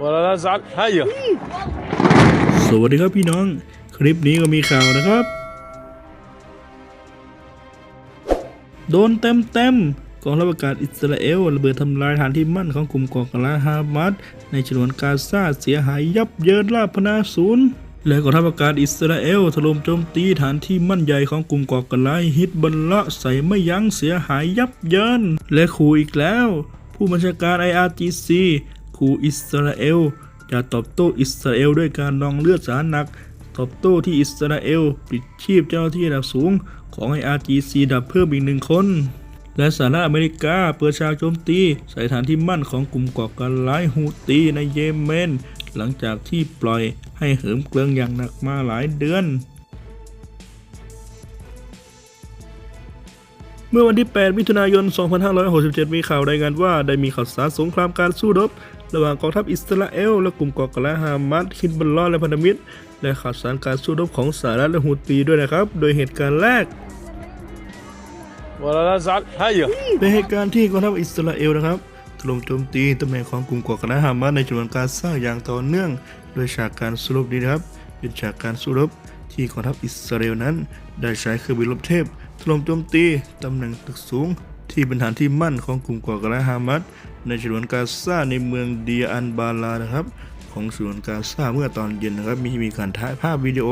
ولا نزعل هيا สวัสดีครับพี่น้อง คลิปนี้ก็มีข่าวนะครับ โดนเต็มเต็มๆกองทัพอากาศอิสราเอลระเบิดทำลายฐานที่มั่นของกลุ่มก่อการร้ายฮามาสในฉนวนกาซาเสียหายยับเยินราบพนาศูนย์และกองทัพอากาศอิสราเอลถล่มโจมตีฐานที่มั่นใหญ่ของกลุ่มก่อการร้ายฮิตบัลละใส่ไม่ยั้งเสียหายยับเยิน และขู่อีกแล้ว ผู้บัญชาการ IRGC ขู่อิสราเอลจะตอบโต้อิสราเอลด้วยการนองเลือดสาหนัก ตอบโต้ที่อิสราเอลปิดชีพเจ้าหน้าที่ระดับสูงของ IRGC ดับเพิ่มอีกหนึ่งคน และสหรัฐอเมริกาเปิดฉากโจมตีใส่ฐานที่มั่นของกลุ่มก่อการร้ายฮูตีในเยเมน หลังจากที่ปล่อยให้เหิมเกลิงอย่างหนักมาหลายเดือนเมื่อวันที่ 8 มิถุนายน 2567 มีข่าวรายงานว่าได้มีข่าวสารสงครามการสู้รบ ระหว่างกองทัพอิสราเอล และกลุ่มก่อการร้าฮามาสคินบัลลอและพันธมิตร และข่าวสารการสู้รบของสหรัฐและฮูตีด้วยนะครับ โดยเหตุการณ์แรกเป็นเหตุการณ์ที่กองทัพอิสราเอลนะครับถล่มโจมตีตำแหน่งของกลุ่มก่อการร้าฮามาสในจำนวนการสร้าอย่างต่อเนื่อง โดยฉากการสู้รบนี้นะครับเป็นฉากการสู้รบที่กองทัพอิสราเอลนั้น ได้ใช้เครื่องบินรบเทพถล่มโจมตีตำแหน่งตึกสูง ที่เป็นฐานที่มั่นของกลุ่มก่อการร้าฮามาส ในฉนวนกาซาในเมืองเดียอันบาลานะครับ ของฉนวนกาซาเมื่อตอนเย็นนะครับ มีมีการถ่ายภาพวิดีโอ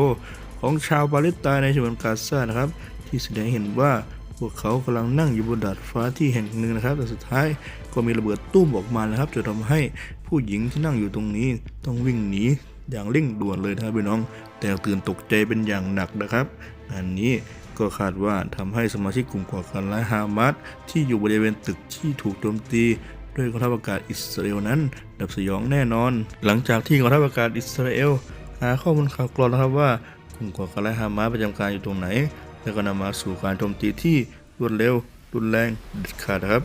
ของชาวปาเลสไตน์ในฉนวนกาซานะครับ ที่แสดงเห็นว่าพวกเขากำลังนั่งอยู่บนดาดฟ้าที่แห่งหนึ่งนะครับ แต่สุดท้ายก็มีระเบิดตุ้มออกมานะครับจนทำให้ผู้หญิงที่นั่งอยู่ตรงนี้ต้องวิ่งหนีอย่างเร่งด่วนเลยนะครับพี่น้อง แต่ตื่นตกใจเป็นอย่างหนักนะครับ อันนี้ก็คาดว่าทำให้สมาชิกกลุ่มก่อการร้ายฮามาสที่อยู่บริเวณตึกที่ถูกโจมตี ด้วยกองทัพอากาศอิสราเอลนั้น ดับสยองแน่นอน หลังจากที่กองทัพอากาศอิสราเอลหาข้อมูลข่าวกรองนะครับว่ากลุ่มก่อการร้ายฮามาสประจำการอยู่ตรงไหน แล้วก็นำมาสู่การโจมตีที่รวดเร็วรุนแรงเด็ดขาดครับ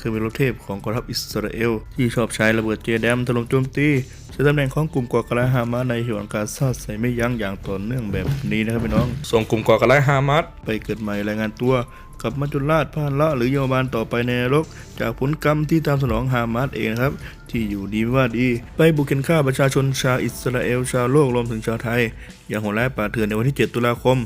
คือเป็นรถเทพของกองทัพอิสราเอล ที่ชอบใช้ระเบิดเจแดมถล่มโจมตีใช้ตำแหน่งของกลุ่มก่อการร้ายฮามาสในเหวนกาซาใส่ไม่ยั้งอย่างต่อเนื่องแบบนี้นะครับพี่น้อง ส่งกลุ่มก่อการร้ายฮามาสไปเกิดใหม่รายงานตัวกับมัจจุราชพานละหรือโยบานต่อไปในนรก จากผลกรรมที่ตามสนองฮามาสเองครับ ที่อยู่ดีว่าดี ไปบุกเข็นฆ่าประชาชนชาวอิสราเอลชาวโลกรวมถึงชาวไทย อย่างโหดร้ายป่าเถื่อนในวันที่ 7 ตุลาคม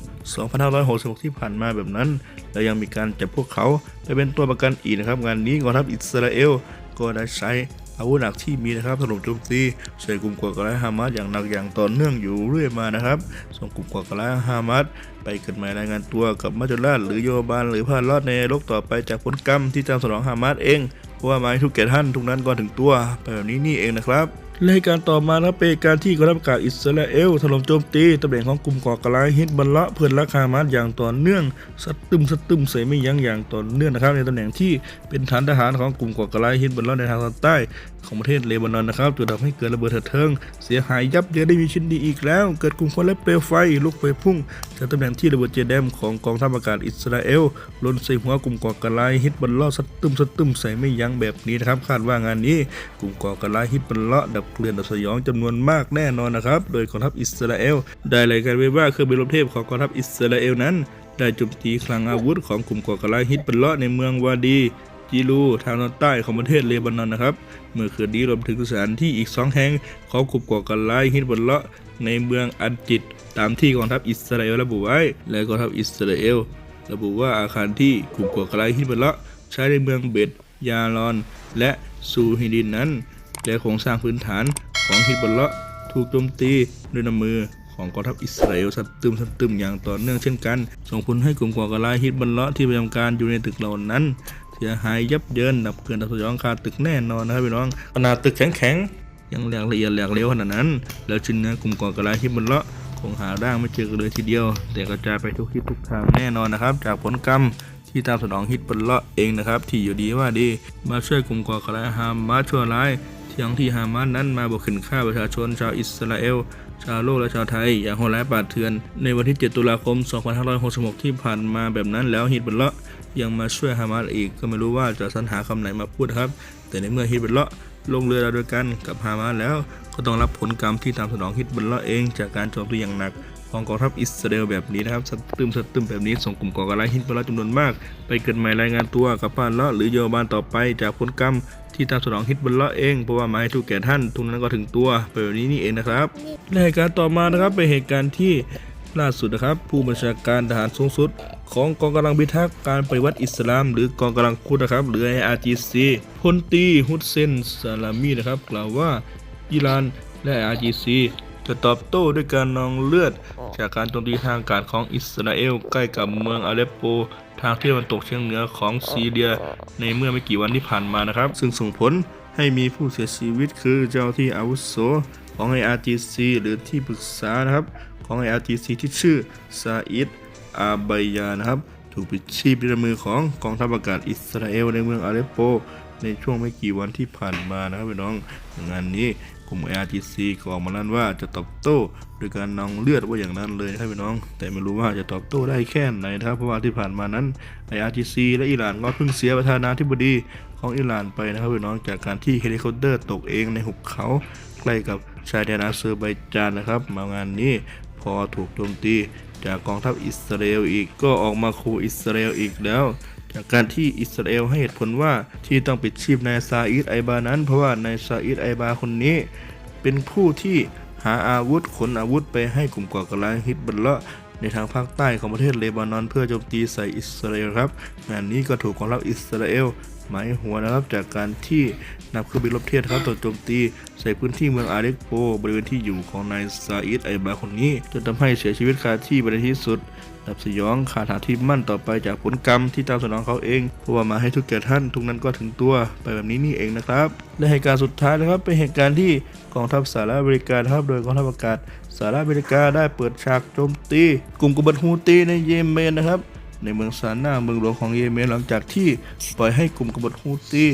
2566 ที่ผ่านมาแบบนั้น และยังมีการจับพวกเขาไปเป็นตัวประกันอีกนะครับ งานนี้กองทัพอิสราเอลก็ได้ใช้อาวุธหนักที่มีนะครับถล่มโจมตีใส่กลุ่มก่อการร้ายฮามาสอย่างหนักอย่างต่อเนื่องอยู่เรื่อยมานะครับ ส่งกลุ่มก่อการร้ายฮามาสไปเกิดใหม่รายงานตัวกับมัจจุราชหรือโยบานหรือพาลอดในโลกต่อไปจากผลกรรมที่ตามสนองฮามาสเอง ว่าไม้ทุกแก่ท่านทุกนั้นก่อนถึงตัวแบบนี้นี่เองนะครับ และเหตุการณ์ต่อมานะครับเป็นการที่กองทัพอากาศอิสราเอลถล่มโจมตีตำแหน่งของกลุ่มก่อการร้ายฮิตบัลละเพื่อนรักฮามาสอย่างต่อเนื่องสตึมสตึมใส่ไม่ยั้งอย่างต่อเนื่องนะครับ ในตำแหน่งที่เป็นฐานทหารของกลุ่มก่อการร้ายฮิตบัลละในทางตอนใต้ของประเทศเลบานอนนะครับจนทำให้เกิดระเบิดเถิดเทิง เสียหายยับเยินได้มีชิ้นดีอีกแล้ว เกิดกลุ่มควันและเปลวไฟลุกไปพุ่งจากตำแหน่งที่ระเบิดเจแดมของกองทัพอากาศอิสราเอลลนใส่หัวกลุ่มก่อการร้ายฮิตบัลละสตึมสตึมใส่ไม่ยั้งแบบนี้นะครับคาดว่างานนี้กลุ่มก่อการร้ายฮิตบัลละดับเกลื่อนดับสยองจำนวนมากแน่นอนนะครับ โดยกองทัพอิสราเอล ได้รายงานไว้ว่าเครื่องบินรบเทพของกองทัพอิสราเอลนั้น ได้โจมตีคลังอาวุธของกลุ่มก่อการร้ายฮิตบัลละในเมืองวาดีจิรูทางตอนใต้ของประเทศเลบานอนนะครับ เมื่อคืนนี้รวมถึงสถานที่อีกสองแห่งของกลุ่มก่อการร้ายฮิตบัลละในเมืองอันจิต ตามที่กองทัพอิสราเอลระบุไว้ และกองทัพอิสราเอล ระบุว่าอาคารที่กลุ่มก่อการร้ายฮิตบัลละใช้ในเมืองเบตยาลอน และซูฮิดินนั้น และโครงสร้างพื้นฐานของฮิตบัลละถูกโจมตีด้วยน้ำมือของกองทัพอิสราเอลสัตตึมสัตตึมอย่างต่อเนื่องเช่นกัน ส่งผลให้กลุ่มก่อการร้ายฮิตบัลละที่ประจำการอยู่ในตึกเหล่านั้น เสียหายยับเยินดับเกินดับสยองคาตึกแน่นอนนะครับพี่น้องขนาดตึกแข็งๆยังแหลกละเอียดแหลกเหลวขนาดนั้น แล้วชิ้นเนื้อกลุ่มก่อการร้ายฮิตบัลละคงหาร่างไม่เจอกันเลยทีเดียว แต่กระจายไปทุกทิศทุกทางแน่นอนนะครับ จากผลกรรมที่ตามสนองฮิตบัลละเองนะครับที่อยู่ดีว่าดีมาช่วยกลุ่มก่อการร้ายฮามาชั่วร้าย ที่ทั้งที่ฮามาสนั้นมาบุกขึ้นฆ่าประชาชนชาวอิสราเอล ชาวโลกและชาวไทย อย่างโหดร้ายป่าดเถื่อน ในวันที่ 7 ตุลาคม 2566 ที่ผ่านมาแบบนั้นแล้วฮิตบัลละยังมาช่วยฮามาสอีกก็ไม่รู้ว่าจะสรรหาคำไหนมาพูดครับ แต่ในเมื่อฮิตบัลละลงเรือเราด้วยกันกับฮามาสแล้ว ก็ต้องรับผลกรรมที่ตามสนองฮิตบัลละเองจากการโจมตีอย่างหนักของกองทัพอิสราเอลแบบนี้นะครับสตึมสตึมแบบนี้ส่งกลุ่มก่อการร้ายฮิตบัลละจำนวนมาก ไปเกิดใหม่รายงานตัวกับพานละหรือโยบานต่อไปจากผลกรรม ที่ตามสนองฮิตบนเลาะเองเพราะว่าหมายถูกแก่ท่านทุกนั้นก็ถึงตัวไปแบบนี้นี่เองนะครับและเหตุการณ์ต่อมานะครับเป็นเหตุการณ์ที่ล่าสุดนะครับ ผู้บัญชาการทหารสูงสุด ของกองกำลังพิทักษ์การปฏิวัติอิสลาม หรือกองกำลังคุดนะครับ หรือ IRGC พลตีฮุสเซนซาลามีนะครับ กล่าวว่าอิหร่านและ IRGC จะตอบโต้ด้วยการนองเลือด จากการโจมตีทางกาศของอิสราเอล ใกล้กับเมืองอาเลปโป ทางที่ตะวันตกเฉียงเหนือของซีเรีย ในเมื่อไม่กี่วันที่ผ่านมานะครับ ซึ่งส่งผลให้มีผู้เสียชีวิตคือเจ้าที่อาวุโสของ IRGC หรือที่ปรึกษานะครับของ IRGC ที่ชื่อซาอิดอาบายานะครับ ถูกปิดชีพด้วยมือของกองทัพอากาศอิสราเอลในเมืองอาเลปโป ในช่วงไม่กี่วันที่ผ่านมานะครับพี่น้องงานนี้ก ลุ่ม IRGC ก็ออกมาลั่นว่าจะตอบโต้โดยการนองเลือดว่าอย่างนั้นเลยนะครับพี่น้อง แต่ไม่รู้ว่าจะตอบโต้ได้แค่ไหนนะครับเพราะว่าที่ผ่านมานั้น IRGC และอิหร่านก็เพิ่งเสียประธานาธิบดีของอิหร่านไปนะครับพี่น้องจากการที่เฮลิคอปเตอร์ตกเองในหุบเขาใกล้กับชายแดนอาเซอร์ไบจานนะครับ มางานนี้พอถูกโจมตีจากกองทัพอิสราเอลอีกก็ออกมาคูอิสราเอลอีกแล้ว จากการที่อิสราเอลให้เหตุผลว่าที่ต้องปิดชีพนายซาอิดไอบานั้น เพราะว่านายซาอิดไอบาคนนี้ เป็นผู้ที่หาอาวุธขนอาวุธไปให้กลุ่มก่อการร้ายฮิตบัลเลาะในทางภาคใต้ของประเทศเลบานอนเพื่อโจมตีใส่อิสราเอลครับ งานนี้ก็ถูกกองทัพอิสราเอล หมายหัวนะครับ จากการที่นำเครื่องบินรบเทียบครับตรวจโจมตี ใส่พื้นที่เมืองอาเลปโปบริเวณที่อยู่ของนายซาอิดไอบาคนนี้จนทำให้เสียชีวิตคาที่ไปในที่สุดดับสยองขาดหาที่มั่นต่อไปจากผลกรรมที่ตามสนองเขาเองเพราะว่ามาให้ทุกแก่ท่าน ทุกนั้นก็ถึงตัวไปแบบนี้นี่เองนะครับ และเหตุการณ์สุดท้ายนะครับเป็นเหตุการณ์ที่กองทัพสหรัฐอเมริกาครับโดยกองทัพอากาศสหรัฐอเมริกาได้เปิดฉากโจมตี กลุ่มกบฏฮูตีในเยเมนนะครับ ในเมืองซาน่าเมืองหลวงของเยเมนหลังจากที่ปล่อยให้กลุ่มกบฏฮูตี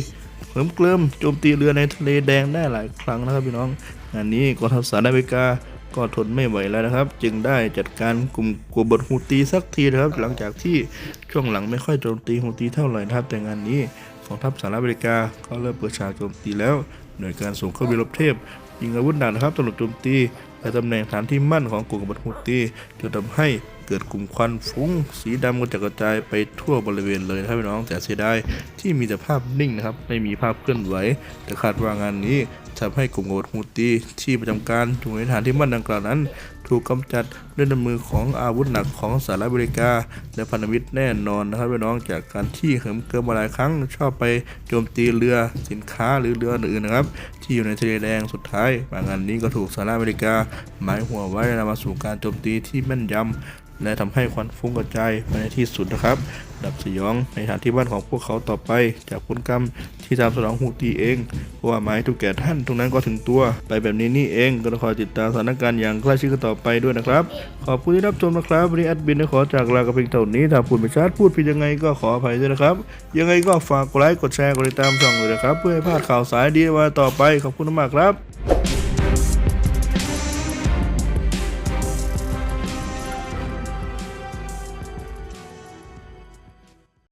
เหิมเกลิมโจมตีเรือในทะเลแดงได้หลายครั้งนะครับพี่น้องงานนี้กองทัพสหรัฐอเมริกาก็ทนไม่ไหวแล้วนะครับ จึงได้จัดการกลุ่มกบฏฮูตีสักทีนะครับ หลังจากที่ช่วงหลังไม่ค่อยโจมตีฮูตีเท่าไหร่นะครับแต่งานนี้กองทัพสหรัฐอเมริกาก็เริ่มเปิดฉากโจมตีแล้วโดยการส่งเครื่องบินรบเทพยิงอาวุธหนักนะครับตลอดโจมตีและตำแหน่งฐานที่มั่นของกลุ่มกบฏฮูตีจนทำให้ เกิดกลุ่มควันฟุ้งสีดำกระจัดกระจายไปทั่วบริเวณเลยครับพี่น้องแต่เสียดายที่มีแต่ภาพนิ่งนะครับไม่มีภาพเคลื่อนไหวแต่คาดว่างานนี้ทำให้กลุ่มกบฏฮูตีที่ประจำการอยู่ในฐานที่มั่นดังกล่าวนั้น ถูกกำจัดด้วยน้ำมือของอาวุธหนักของสหรัฐอเมริกา และพันธมิตรแน่นอนนะครับพี่น้องจากการที่เหิมเกิมมาหลายครั้งชอบไปโจมตีเรือสินค้าหรือเรืออื่นนะครับ ที่อยู่ในทะเลแดงสุดท้ายบางงานนี้ก็ถูกสหรัฐอเมริกาหมายหัวไว้นำมาสู่การโจมตีที่แม่นยำ และทำให้ควันฟุ้งกระจายไปในที่สุดนะครับ ดับสยองในฐานที่บ้านของพวกเขาต่อไป จากผลกรรมที่ตามสนองฮูตีเองเพราะว่าหมายถูกแก่ท่านตรงนั้นก็ถึงตัว ไปแบบนี้นี่เองก็ต้องคอยติดตามสถานการณ์อย่างใกล้ชิดกันต่อไปด้วยนะครับ ขอบคุณที่รับชมนะครับวันนี้แอดบินได้ขอจากลากับเพียงเท่านี้ถ้าพูดไม่ชัดพูดผิดยังไงก็ขออภัยด้วยนะครับ ยังไงก็ฝากกดไลค์กดแชร์กดติดตามช่องเลยนะครับ เพื่อให้พลาดข่าวสารดีวันต่อไปขอบคุณมากครับ